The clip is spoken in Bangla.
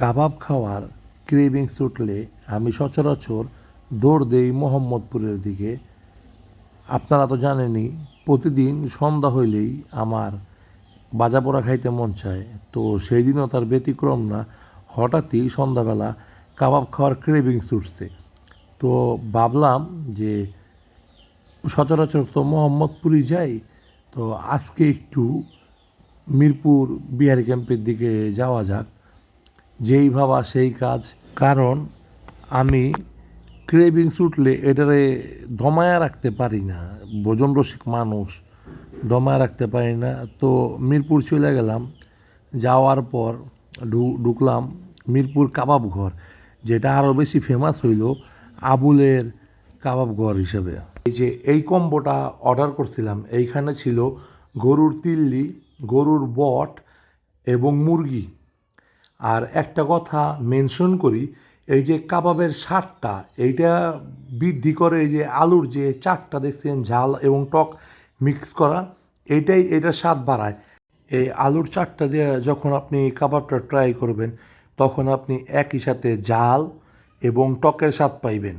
কাবাব খাওয়ার ক্রেভিংস উঠলে আমি সচরাচর দৌড় দেই মোহাম্মদপুরের দিকে। আপনারা তো জানেনই, প্রতিদিন সন্ধ্যা হইলেই আমার বাজা পোড়া খাইতে মন চায়। তো সেই দিনও তার ব্যতিক্রম না, হঠাৎই সন্ধ্যাবেলা কাবাব খাওয়ার ক্রেভিংস উঠছে তো ভাবলাম যে সচরাচর তো মোহাম্মদপুরই যাই, তো আজকে একটু মিরপুর বিহারি ক্যাম্পের দিকে যাওয়া যাক। যেই ভাবা সেই কাজ। কারণ আমি ক্রেভিংস উঠলে এটারে দমায়া রাখতে পারি না। ভোজন রসিক মানুষ দমায়া রাখতে পারি না। তো মিরপুর চলে গেলাম। যাওয়ার পর ঢুকলাম মিরপুর কাবাব ঘর, যেটা আরও বেশি ফেমাস হইল আবুলের কাবাব ঘর হিসেবে। এই যে এই কম্বোটা অর্ডার করছিলাম, এইখানে ছিল গরুর তিল্লি, গরুর বট এবং মুরগি। আর একটা কথা মেনশন করি, এই যে কাবাবের সারটা এইটা বৃদ্ধি করে এই যে আলুর যে চাটটা দেখছেন, ঝাল এবং টক মিক্স করা, এইটাই এটা স্বাদ বাড়ায়। এই আলুর চাটটা দিয়ে যখন আপনি কাবাবটা ট্রাই করবেন, তখন আপনি একই সাথে ঝাল এবং টকের স্বাদ পাইবেন।